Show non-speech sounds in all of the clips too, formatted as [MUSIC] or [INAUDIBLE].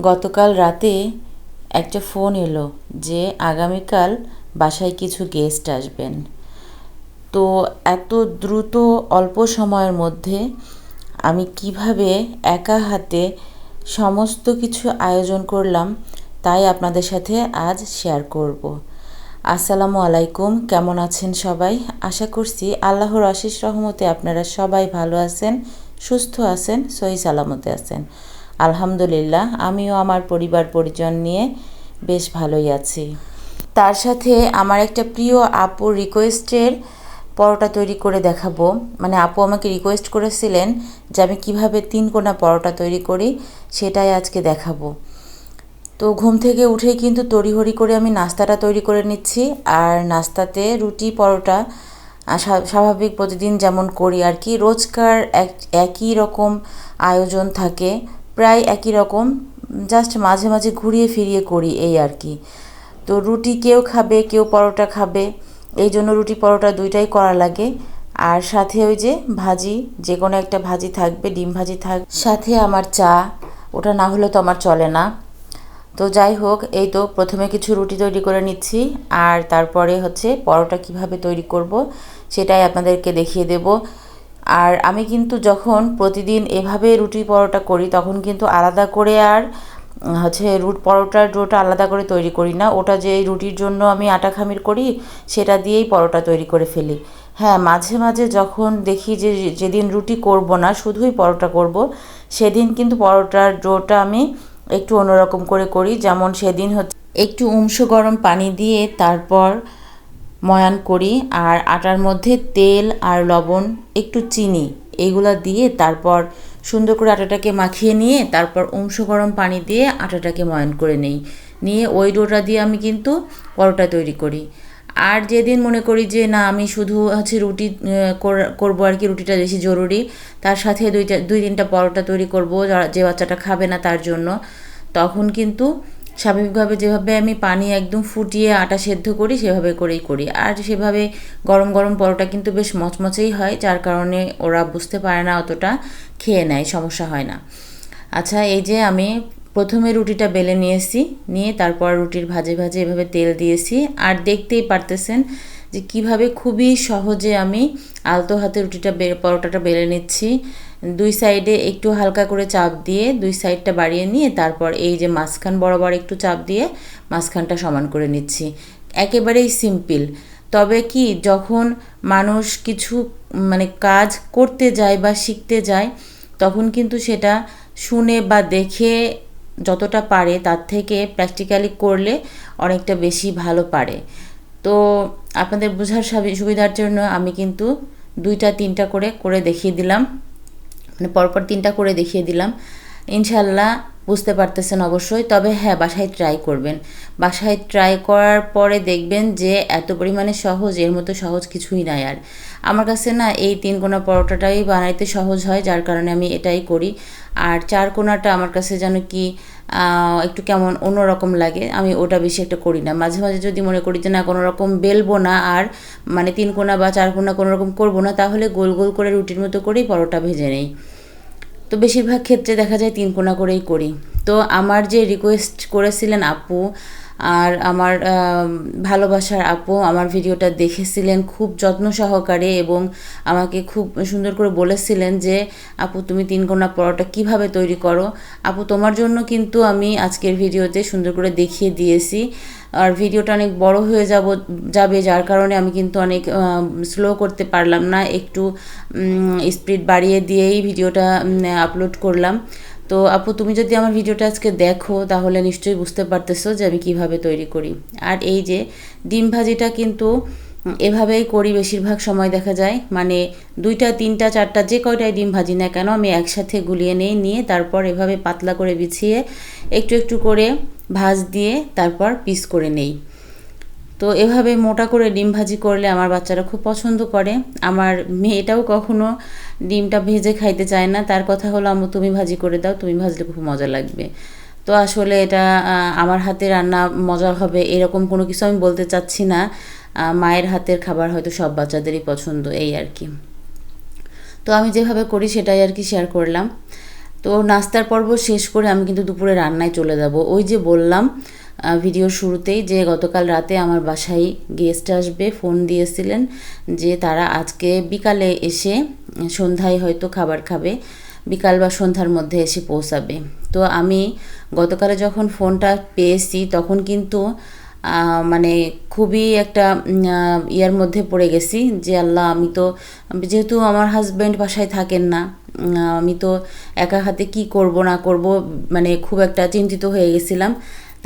গতকাল রাতে একটা ফোন এলো যে আগামীকাল বাসায় কিছু গেস্ট আসবেন। তো এত দ্রুত অল্প সময়ের মধ্যে আমি কীভাবে একা হাতে সমস্ত কিছু আয়োজন করলাম তাই আপনাদের সাথে আজ শেয়ার করব। আসসালামু আলাইকুম, কেমন আছেন সবাই? আশা করছি আল্লাহর আশিস রহমতে আপনারা সবাই ভালো আছেন, সুস্থ আছেন, সহি সালামতে আছেন। আলহামদুলিল্লাহ, আমিও আমার পরিবার পরিজন নিয়ে বেশ ভালোই আছি। তার সাথে আমার একটা প্রিয় আপুর রিকোয়েস্টের পরোটা তৈরি করে দেখাবো। মানে আপু আমাকে রিকোয়েস্ট করেছিলেন যে আমি কীভাবে তিন কোনা পরোটা তৈরি করি, সেটাই আজকে দেখাবো। তো ঘুম থেকে উঠেই কিন্তু তড়িহড়ি করে আমি নাস্তাটা তৈরি করে নিচ্ছি। আর নাস্তাতে রুটি, পরোটা স্বাভাবিক প্রতিদিন যেমন করি আর কি, রোজকার এক, একই রকম আয়োজন থাকে। প্রায় একই রকম জাস্ট মাঝে মাঝে ঘুরিয়ে ফিরিয়ে করি এই আর কি। তো রুটি কেউ খাবে, কেউ পরোটা খাবে, এই জন্য রুটি পরোটা দুইটাই করা লাগে। আর সাথে ওই যে ভাজি, যে কোনো একটা ভাজি থাকবে, ডিম ভাজি থাক, সাথে আমার চা, ওটা না হলে তো আমার চলে না। তো যাই হোক, এই তো প্রথমে কিছু রুটি তৈরি করে নিচ্ছি, আর তারপরে হচ্ছে পরোটা কীভাবে তৈরি করব সেটাই আপনাদেরকে দেখিয়ে দেব। আর আমি কিন্তু যখন প্রতিদিন এভাবে রুটি পরোটা করি, তখন কিন্তু আলাদা করে আর হচ্ছে রুট পরোটার ডোটা আলাদা করে তৈরি করি না। ওটা যে রুটির জন্য আমি আটা খামির করি, সেটা দিয়েই পরোটা তৈরি করে ফেলি। হ্যাঁ মাঝে মাঝে যখন দেখি যে, যেদিন রুটি করব না, শুধুই পরোটা করব, সেদিন কিন্তু পরোটার ডোটা আমি একটু অন্যরকম করে করি। যেমন সেদিন হচ্ছে একটু উমস গরম পানি দিয়ে তারপর ময়ান করি আর আটার মধ্যে তেল আর লবণ, একটু চিনি এইগুলা দিয়ে তারপর সুন্দর করে আটাটাকে মাখিয়ে নিয়ে তারপর অংশ গরম পানি দিয়ে আটাটাকে ময়ান করে নেই। নিয়ে ওই ডোটা দিয়ে আমি কিন্তু পরোটা তৈরি করি। আর যেদিন মনে করি যে, না, আমি শুধু হচ্ছে রুটি করব আর কি, রুটিটা বেশি জরুরি। তার সাথে দুইটা, দুই তিনটা পরোটা তৈরি করব যে বাচ্চাটা খাবে না তার জন্য। তখন কিন্তু স্বাভাবিকভাবে যেভাবে আমি পানি একদম ফুটিয়ে আটা সেদ্ধ করি, সেভাবে করেই করি। আর সেভাবে গরম গরম পরোটা কিন্তু বেশ মচমচেই হয়, যার কারণে ওরা বুঝতে পারে না অতটা খেয়ে নেয়, সমস্যা হয় না। আচ্ছা এই যে আমি প্রথমে রুটিটা বেলে নিয়েছি, নিয়ে তারপর রুটির ভাজে ভাজে এভাবে তেল দিয়েছি। আর দেখতেই পারতেছেন যে কীভাবে খুবই সহজে আমি আলতো হাতে রুটিটা পরোটাটা বেলে নিচ্ছি। দুই সাইডে একটু হালকা করে চাপ দিয়ে দুই সাইডটা বাড়িয়ে নিয়ে তারপর এই যে মাঝখান বরাবর একটু চাপ দিয়ে মাঝখানটা সমান করে নিচ্ছি। একেবারেই সিম্পল। তবে কি যখন মানুষ কিছু মানে কাজ করতে যায় বা শিখতে যায়, তখন কিন্তু সেটা শুনে বা দেখে যতটা পারে তার থেকে প্র্যাকটিক্যালি করলে অনেকটা বেশি ভালো পারে। তো আপনাদের বোঝার সুবিধার জন্য আমি কিন্তু দুইটা, তিনটা করে করে দেখিয়ে দিলাম। মানে পরপর তিনটা করে দেখিয়ে দিলাম। ইনশাল্লাহ বুঝতে পারতেছেন অবশ্যই। তবে হ্যাঁ বাসায় ট্রাই করবেন। বাসায় ট্রাই করার পরে দেখবেন যে এত পরিমাণে সহজ, এর মতো সহজ কিছুই নাই আর। আমার কাছে না এই তিন কোনা পরোটাটাই বানাইতে সহজ হয়, যার কারণে আমি এটাই করি। আর চার কোনাটা আমার কাছে যেন কি একটু কেমন অন্যরকম লাগে। আমি ওটা বেশি একটা করি না। মাঝে মাঝে যদি মনে করি যে, না কোনো রকম বেলবো না আর মানে তিন কোনা বা চার কোনা কোনো রকম করব না, তাহলে গোল গোল করে রুটির মতো করেই পরোটা ভেজে নেই। তো বেশিরভাগ ক্ষেত্রে দেখা যায় তিন কোনা করেই করি। তো আমার যে রিকোয়েস্ট করেছিলেন আপু আর আমার ভালোবাসার আপু আমার ভিডিওটা দেখেছিলেন খুব যত্ন সহকারে এবং আমাকে খুব সুন্দর করে বলেছিলেন যে, আপু, তুমি তিন কোনা পরোটা কীভাবে তৈরি করো? আপু, তোমার জন্য কিন্তু আমি আজকের ভিডিওতে সুন্দর করে দেখিয়ে দিয়েছি। আর ভিডিওটা অনেক বড় হয়ে যাব, যাবে, যার কারণে আমি কিন্তু অনেক স্লো করতে পারলাম না। একটু স্পিড বাড়িয়ে দিয়েই ভিডিওটা আপলোড করলাম। তো আপু, তুমি যদি আমার ভিডিওটা আজকে দেখো, তাহলে নিশ্চয়ই বুঝতে পারতেছো যে আমি কীভাবে তৈরি করি। আর এই যে ডিম ভাজিটা কিন্তু এভাবেই করি, বেশিরভাগ সময় দেখা যায়। মানে দুইটা, তিনটা, চারটা, যে কয়টাই ডিম ভাজি না কেন, আমি একসাথে গুলিয়ে নেই, নিয়ে তারপর এভাবে পাতলা করে বিছিয়ে একটু একটু করে ভাজ দিয়ে তারপর পিস করে নেই। তো এভাবে মোটা করে ডিম ভাজি করলে আমার বাচ্চারা খুব পছন্দ করে। আমার মেয়েটাও কখনো ডিমটা ভেজে খাইতে চায় না, তার কথা হলো আমি তুমি ভাজি করে দাও, তুমি ভাজলে খুব মজা লাগবে। তো আসলে এটা আমার হাতে রান্না মজা হবে, এরকম কোনো কিছু আমি বলতে চাচ্ছি না। মায়ের হাতের খাবার হয়তো সব বাচ্চাদেরই পছন্দ, এই আর কি। তো আমি যেভাবে করি সেটাই আর কি শেয়ার করলাম। তো নাস্তার পর্ব শেষ করে আমি কিন্তু দুপুরে রান্নায় চলে যাব। ওই যে বললাম আহ, ভিডিওর শুরুতেই যে গতকাল রাতে আমার বাসায় গেস্ট আসবে ফোন দিয়েছিলেন যে তারা আজকে বিকালে এসে সন্ধ্যায় হয়তো খাবার খাবে বিকাল বা সন্ধ্যার মধ্যে এসে পৌঁছাবে। তো আমি গতকালে যখন ফোনটা পেয়েছি তখন কিন্তু মানে খুবই একটা ইয়ার মধ্যে পড়ে গেছি যে আল্লাহ আমি তো যেহেতু আমার হাজব্যান্ড বাসায় থাকেন না আমি তো একা হাতে কি করব না করব মানে খুব একটা চিন্তিত হয়ে গেছিলাম।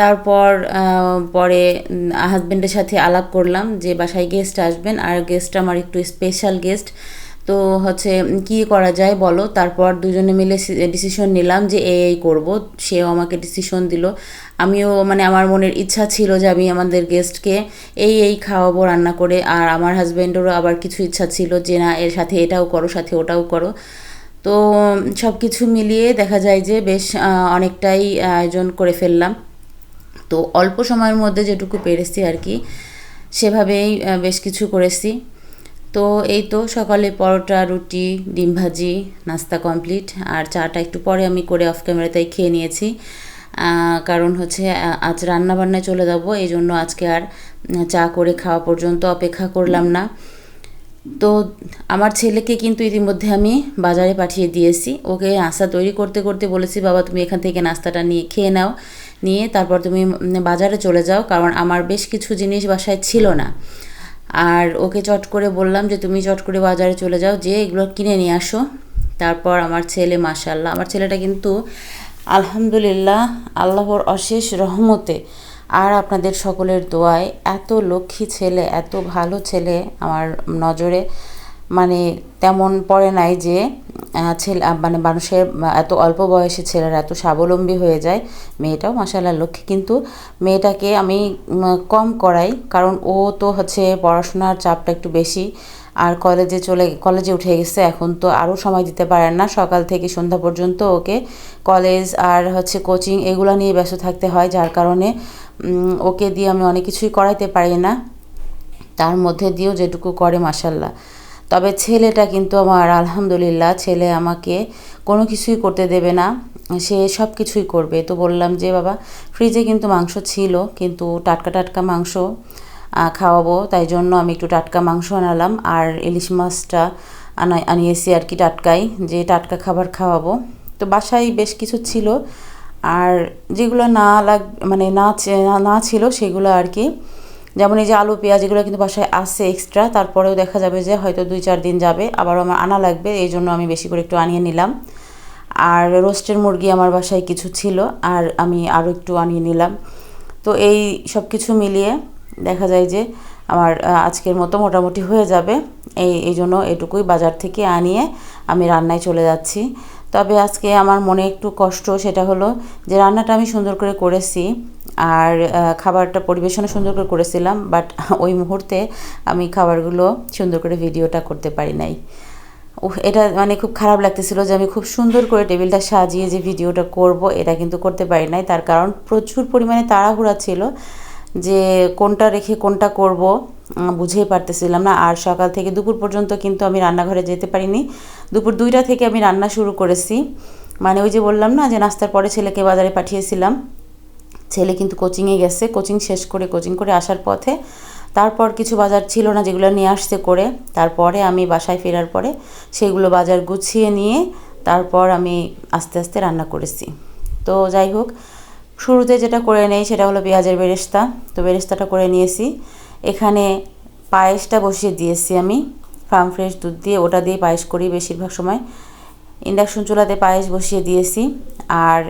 তারপর পরে হাজব্যান্ডের সাথে আলাপ করলাম যে বাসায় গেস্ট আসবেন আর গেস্ট আমার একটু স্পেশাল গেস্ট তো হচ্ছে কি করা যায় বলো? তারপর দুজনে মিলে ডিসিশন নিলাম যে এই এই করব। সেও আমাকে ডিসিশন দিল। আমিও মানে আমার মনের ইচ্ছা ছিল যে আমি আমাদের গেস্টকে এই এই খাওয়াবো, রান্না করে। আর আমার হাজব্যান্ডেরও আবার কিছু ইচ্ছা ছিল যে না, এর সাথে এটাও করো, সাথে ওটাও করো। তো সব কিছু মিলিয়ে দেখা যায় যে বেশ অনেকটাই, আয়োজন করে ফেললাম। তো অল্প সময়ের মধ্যে যেটুকু পেরেছি আর কি, সেভাবেই বেশ কিছু করেছি। তো এই তো সকালে পরোটা, রুটি, ডিম ভাজি, নাস্তা কমপ্লিট, আর চাটা একটু পরে আমি করে অফ ক্যামেরাতেই খেয়ে নিয়েছি। কারণ হচ্ছে আজ রান্না বান্নায় চলে যাব, এই জন্য আজকে আর চা করে খাওয়া পর্যন্ত অপেক্ষা করলাম না। তো আমার ছেলেকে কিন্তু ইতিমধ্যে আমি বাজারে পাঠিয়ে দিয়েছি। ওকে নাস্তা তৈরি করতে করতে বলেছি, বাবা, তুমি এখান থেকে নাস্তাটা নিয়ে খেয়ে নাও। নিয়ে তারপর তুমি বাজারে চলে যাও, কারণ আমার বেশ কিছু জিনিস বাসায় ছিল না। আর ওকে চট করে বললাম যে, তুমি চট করে বাজারে চলে যাও যে এগুলো কিনে নিয়ে আসো। তারপর আমার ছেলে মাশাল্লাহ আমার ছেলেটা কিন্তু আলহামদুলিল্লাহ, আল্লাহর অশেষ রহমতে। আর আপনাদের সকলের দোয়ায়, এত লক্ষ্মী ছেলে, এত ভালো ছেলে আমার নজরে। মানে তেমন পড়ে নাই যে ছেলে মানে মানুষের এত অল্প বয়সে ছেলেরা এত স্বাবলম্বী হয়ে যায়, মেয়েটাও মাসাল্লাহ লক্ষ্মী। কিন্তু মেয়েটাকে আমি কম করাই, কারণ ও তো হচ্ছে পড়াশোনার চাপটা একটু বেশি। আর কলেজে চলে, কলেজে উঠে গেছে, এখন তো আরও সময় দিতে পারেন না। সকাল থেকে সন্ধ্যা পর্যন্ত ওকে কলেজ আর হচ্ছে কোচিং এগুলো নিয়ে ব্যস্ত থাকতে হয়, যার কারণে ওকে দিয়ে আমি অনেক কিছুই করাইতে পারি না। তার মধ্যে দিয়েও যেটুকু করে মাসাল্লাহ তবে ছেলেটা কিন্তু আমার, আলহামদুলিল্লাহ, ছেলে আমাকে কোনো কিছুই করতে দেবে না। সে সব কিছুই করবে। তো বললাম যে, বাবা ফ্রিজে কিন্তু মাংস ছিল, কিন্তু টাটকা টাটকা মাংস খাওয়াবো। তাই জন্য আমি একটু টাটকা মাংস আনালাম। আর ইলিশ মাছটা আনা আনিয়েছি আর কি টাটকাই, যে টাটকা খাবার খাওয়াবো। তো বাসায় বেশ কিছু ছিল। আর যেগুলো না লাগ মানে না- না ছিল সেগুলো আর কি যেমন এই যে আলু, পেঁয়াজ এগুলো কিন্তু বাসায় আসছে এক্সট্রা তারপরেও দেখা যাবে যে হয়তো দুই চার দিন যাবে, আবারও আমার আনা লাগবে, এই জন্য আমি বেশি করে একটু আনিয়ে নিলাম। আর রোস্টের মুরগি আমার বাসায় কিছু ছিল, আর আমি আরও একটু আনিয়ে নিলাম। তো এই সব কিছু মিলিয়ে দেখা যায় যে আমার আজকের মতো মোটামুটি হয়ে যাবে। এই এই জন্য এটুকুই বাজার থেকে আনিয়ে আমি রান্নায় চলে যাচ্ছি। তবে আজকে আমার মনে একটু কষ্ট, সেটা হলো যে রান্নাটা আমি সুন্দর করে করেছি। আর খাবারটা পরিবেশনও সুন্দর করে করেছিলাম বাট [LAUGHS] ওই মুহূর্তে আমি খাবারগুলো সুন্দর করে ভিডিওটা করতে পারি নাই। এটা মানে খুব খারাপ লাগতেছিল যে আমি খুব সুন্দর করে টেবিলটা সাজিয়ে যে ভিডিওটা করব, এটা কিন্তু করতে পারি নাই। তার কারণ প্রচুর পরিমাণে তাড়াহুড়া ছিল যে কোনটা রেখে কোনটা করব বুঝেই পারতেছিলাম না। আর সকাল থেকে দুপুর পর্যন্ত কিন্তু আমি রান্নাঘরে যেতে পারিনি। দুপুর দুইটা থেকে আমি রান্না শুরু করেছি। মানে ওই যে বললাম না যে নাস্তার পরে ছেলেকে বাজারে পাঠিয়েছিলাম। ছেলে কিন্তু কোচিংয়ে গেছে কোচিং শেষ করে কোচিং করে আসার পথে তারপর কিছু বাজার ছিল না যেগুলো নিয়ে আসতে করে। তারপরে আমি বাসায় ফেরার পরে সেগুলো বাজার গুছিয়ে নিয়ে তারপর আমি আস্তে আস্তে রান্না করেছি। তো যাই হোক, শুরুতে যেটা করে নেই সেটা হলো পেঁয়াজের বেরেস্তা। তো বেরেস্তাটা করে নিয়েছি। এখানে পায়েসটা বসিয়ে দিয়েছি আমি। ফার্ম ফ্রেশ দুধ দিয়ে ওটা দিয়ে পায়েস করি বেশিরভাগ সময়। ইন্ডাকশন চুলাতে পায়েস বসিয়ে দিয়েছি। আর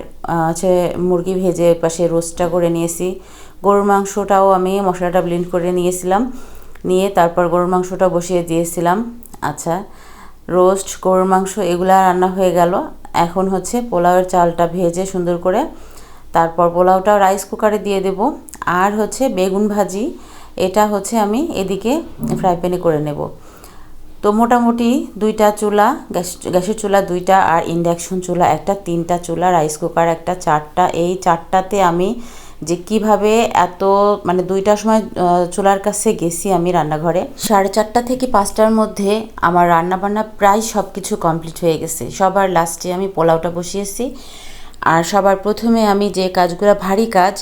হচ্ছে মুরগি ভেজে পাশে রোস্টটা করে নিয়েছি। গরুর মাংসটাও আমি মশলাটা ব্লেন্ড করে নিয়েছিলাম। নিয়ে তারপর গরুর মাংসটা বসিয়ে দিয়েছিলাম। আচ্ছা রোস্ট গরুর মাংস এগুলা রান্না হয়ে গেল। এখন হচ্ছে পোলাওয়ের চালটা ভেজে সুন্দর করে তারপর পোলাওটাও রাইস কুকারে দিয়ে দেব। আর হচ্ছে বেগুন ভাজি, এটা হচ্ছে আমি এদিকে ফ্রাই প্যানে করে নেব। তো মোটামুটি দুইটা চুলা, গ্যাস, গ্যাসের চুলা দুইটা আর ইন্ডাকশন চুলা একটা, তিনটা চুলা, রাইস কুকার একটা, চারটা। এই চারটাতে আমি যে কীভাবে এত মানে দুইটার সময় চুলার কাছে গেছি আমি রান্নাঘরে। সাড়ে চারটা থেকে পাঁচটার মধ্যে আমার রান্না বান্না প্রায় সব কিছু কমপ্লিট হয়ে গেছে। সবার লাস্টে আমি পোলাওটা বসিয়েছি। আর সবার প্রথমে আমি যে কাজগুলো ভারী কাজ,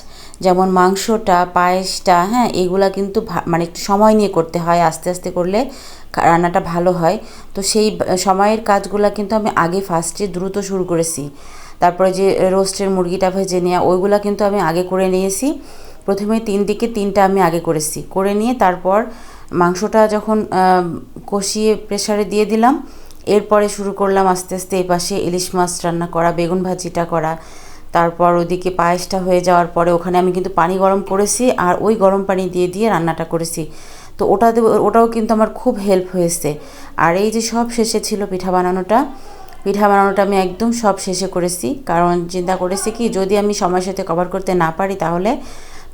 যেমন মাংসটা, পায়েসটা হ্যাঁ এগুলা কিন্তু মানে একটু সময় নিয়ে করতে হয়, আস্তে আস্তে করলে রান্নাটা ভালো হয়। তো সেই সময়ের কাজগুলো কিন্তু আমি আগে ফার্স্টে দ্রুত শুরু করেছি। তারপরে যে রোস্টের মুরগিটা ভেজে নেওয়া ওইগুলো কিন্তু আমি আগে করে নিয়েছি। প্রথমে তিন দিকে তিনটা আমি আগে করেছি। করে নিয়ে তারপর মাংসটা যখন কষিয়ে প্রেসারে দিয়ে দিলাম, এরপরে শুরু করলাম আস্তে আস্তে এই পাশে ইলিশ মাছ রান্না করা, বেগুন ভাজিটা করা। তারপর ওদিকে পায়েসটা হয়ে যাওয়ার পরে ওখানে আমি কিন্তু পানি গরম করেছি আর ওই গরম পানি দিয়ে দিয়ে রান্নাটা করেছি। তো ওটা ওটাও কিন্তু আমার খুব হেল্প হয়েছে। আর এই যে সব শেষে ছিল পিঠা বানানোটা পিঠা বানানোটা আমি একদম সব শেষে করেছি। কারণ চিন্তা করেছি কি, যদি আমি সময়ের সাথে কভার করতে না পারি, তাহলে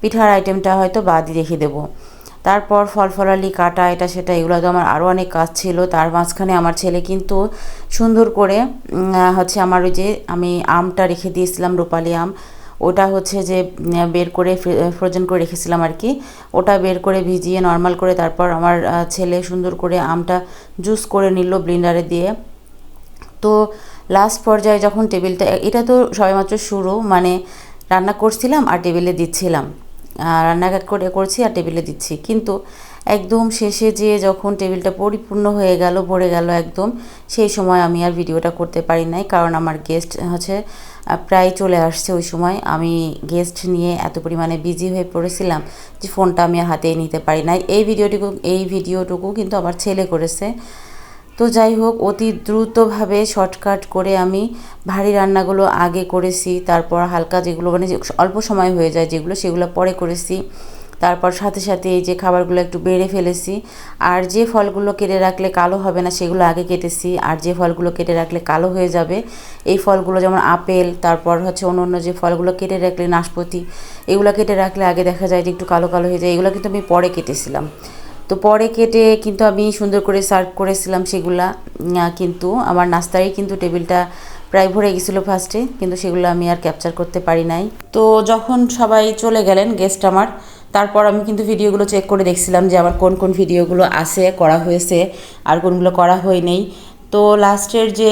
পিঠার আইটেমটা হয়তো বাদই রেখে দেবো। তারপর ফল, ফলালি, কাটা, এটা, সেটা, এগুলো তো আমার আরও অনেক কাজ ছিল। তার মাঝখানে আমার ছেলে কিন্তু সুন্দর করে হচ্ছে আমার ওই যে আমি আমটা রেখে দিয়েছিলাম, রূপালি আম। ওটা হচ্ছে যে বের করে ফ্রোজেন করে রেখেছিলাম আর কি। ওটা বের করে ভিজিয়ে নর্মাল করে তারপর আমার ছেলে সুন্দর করে আমটা জুস করে নিল ব্লিন্ডারে দিয়ে। তো লাস্ট পর্যায়ে যখন টেবিলটা এটা তো সবেমাত্র শুরু মানে রান্না করছিলাম আর টেবিলে দিচ্ছিলাম। রান্না করে করছি আর টেবিলে দিচ্ছি। কিন্তু একদম শেষে যে যখন টেবিলটা পরিপূর্ণ হয়ে গেল, ভরে গেল একদম, সেই সময় আমি আর ভিডিওটা করতে পারি নাই। কারণ আমার গেস্ট হচ্ছে প্রায় চলে আসছে ওই সময়। আমি গেস্ট নিয়ে এত পরিমাণে বিজি হয়ে পড়েছিলাম যে ফোনটা আমি হাতে নিতে পারি নাই। এই ভিডিওটুকু এই ভিডিওটুকু কিন্তু আমার ছেলে করেছে। তো যাই হোক, অতি দ্রুতভাবে শর্টকাট করে আমি ভারী রান্নাগুলো আগে করেছি, তারপর হালকা যেগুলো মানে অল্প সময় হয়ে যায় যেগুলো, সেগুলো পরে করেছি। তারপর সাথে সাথে এই যে খাবারগুলো একটু বেড়ে ফেলেছি। আর যে ফলগুলো কেটে রাখলে কালো হবে না, সেগুলো আগে কেটেছি। আর যে ফলগুলো কেটে রাখলে কালো হয়ে যাবে, এই ফলগুলো যেমন আপেল, তারপর হচ্ছে অন্য অন্য যে ফলগুলো কেটে রাখলে নাশপাতি, এগুলো কেটে রাখলে আগে দেখা যায় যে একটু কালো কালো হয়ে যায়। এগুলো কিন্তু আমি পরে কেটেছিলাম। তো পরে কেটে কিন্তু আমি সুন্দর করে সার্ভ করেছিলাম সেগুলা। কিন্তু আমার নাস্তারই কিন্তু টেবিলটা প্রায় ভরে গেছিল ফার্স্টে কিন্তু সেগুলো আমি আর ক্যাপচার করতে পারি নাই। তো যখন সবাই চলে গেলেন গেস্ট আমার তারপর আমি কিন্তু ভিডিওগুলো চেক করে দেখছিলাম যে আমার কোন কোন ভিডিওগুলো আছে, করা হয়েছে আর কোনগুলো করা হয়নি তো লাস্টের যে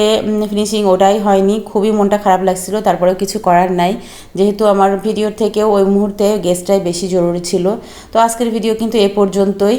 ফিনিশিং ওটাই হয়নি, খুবই মনটা খারাপ লাগছিল, তারপরেও কিছু করার নাই। যেহেতু আমার ভিডিওর থেকেও ওই মুহূর্তে গেস্টটাই বেশি জরুরি ছিল। তো আজকের ভিডিও কিন্তু এ পর্যন্তই।